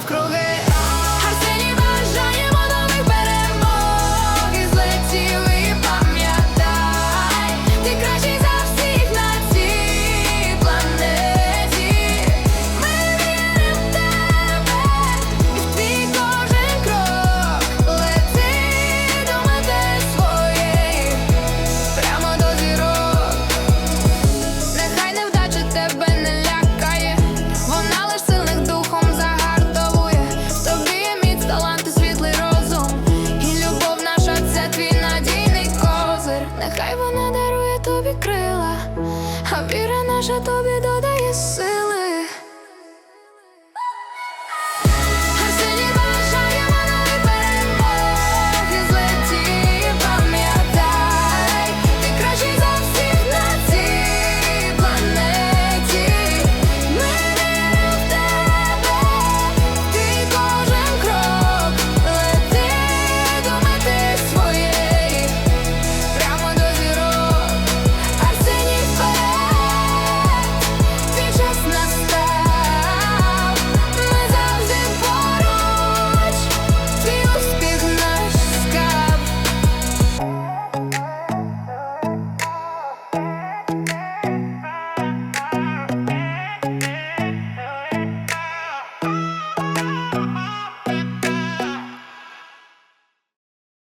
навкруги. тобі крила, а віра наша тобі додає сили.